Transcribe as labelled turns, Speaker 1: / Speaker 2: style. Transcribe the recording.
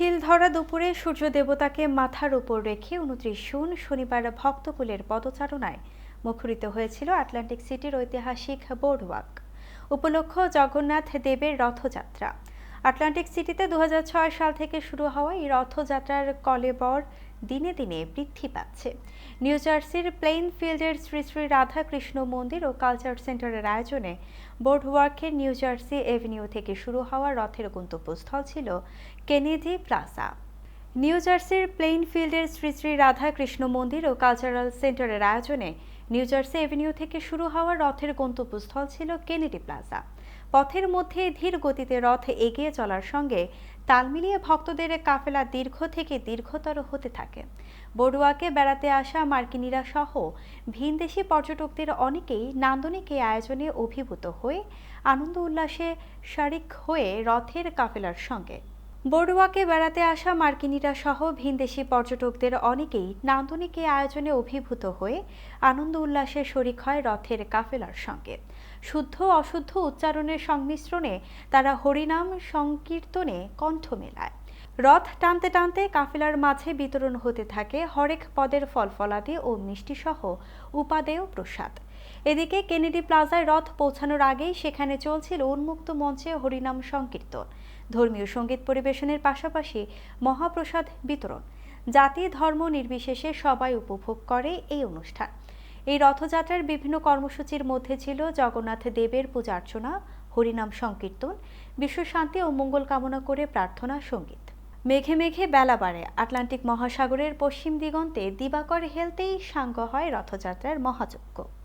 Speaker 1: খিল ধরা দুপুরে সূর্য দেবতাকে মাথার উপর রেখে উনত্রিশ জুন শনিবার ভক্তকুলের পদচারণায় মুখরিত হয়েছিল আটলান্টিক সিটির ঐতিহাসিক বোর্ডওয়াক। উপলক্ষ জগন্নাথ দেবের রথযাত্রা। আটলান্টিক সিটিতে দু হাজার ছয় সাল থেকে শুরু হওয়া এই রথযাত্রার কলেবর দিনে দিনে বৃদ্ধি পাচ্ছে। নিউ জার্সির প্লেইন ফিল্ডের শ্রী শ্রী রাধাকৃষ্ণ মন্দির ও কালচার সেন্টারের আয়োজনে বোর্ড বোর্ডওয়ার্কের নিউ জার্সি এভিনিউ থেকে শুরু হওয়া রথের গন্তব্যস্থল ছিল কেনেডি প্লাজা। নিউ জার্সির প্লেইন ফিল্ডের শ্রী শ্রী রাধাকৃষ্ণ মন্দির ও কালচারাল সেন্টারের আয়োজনে নিউ জার্সি এভিনিউ থেকে শুরু হওয়া রথের গন্তব্যস্থল ছিল কেনেডি প্লাজা। পথের মধ্যে ধীর গতিতে রথ এগিয়ে চলার সঙ্গে তাল মিলিয়ে ভক্তদের কাফেলা দীর্ঘ থেকে দীর্ঘতর হতে থাকে। বড়ুয়াকে বেড়াতে আসা মার্কিনীরা সহ ভিনদেশি পর্যটকদের অনেকেই নান্দনিক এই আয়োজনে অভিভূত হয়ে আনন্দ উল্লাসে শারিক হয়ে রথের কাফেলার সঙ্গে বড়ুয়াকে বেড়াতে আসা মার্কিনীরা সহ ভিনদেশি পর্যটকদের অনেকেই নান্দনিক এই আয়োজনে অভিভূত হয়ে আনন্দ উল্লাসে শরিক হয় রথের কাফেলার সঙ্গে। শুদ্ধ অশুদ্ধ উচ্চারণের সংমিশ্রণে তারা হরিনাম সংকীর্তনে কণ্ঠ মেলায়। রথ টানতে টানতে কাফেলার মাঝে বিতরণ হতে থাকে হরেক পদের ফলফলাদি ও মিষ্টিসহ উপাদেয় প্রসাদ। এদিকে কেনেডি প্লাজায় রথ পৌঁছানোর আগেই সেখানে চলছিল উন্মুক্ত মঞ্চে হরিনাম সংকীর্তন। ধর্মীয় সংগীত পরিবেশনের পাশাপাশি মহাপ্রসাদ বিতরণ। জাতি ধর্ম নির্বিশেষে সবাই উপভোগ করে এই অনুষ্ঠান। এই রথযাত্রার বিভিন্ন কর্মসূচির মধ্যে ছিল জগন্নাথ দেবের পূজা অর্চনা, হরিনাম সংকীর্তন বিশ্বশান্তি ও মঙ্গল কামনা করে প্রার্থনা সংগীত। মেঘে মেঘে বেলা বাড়ে। আটলান্টিক মহাসাগরের পশ্চিম দিগন্তে দিবাকর হেলতেই সাঙ্গ হয় রথযাত্রার মহাযজ্ঞ।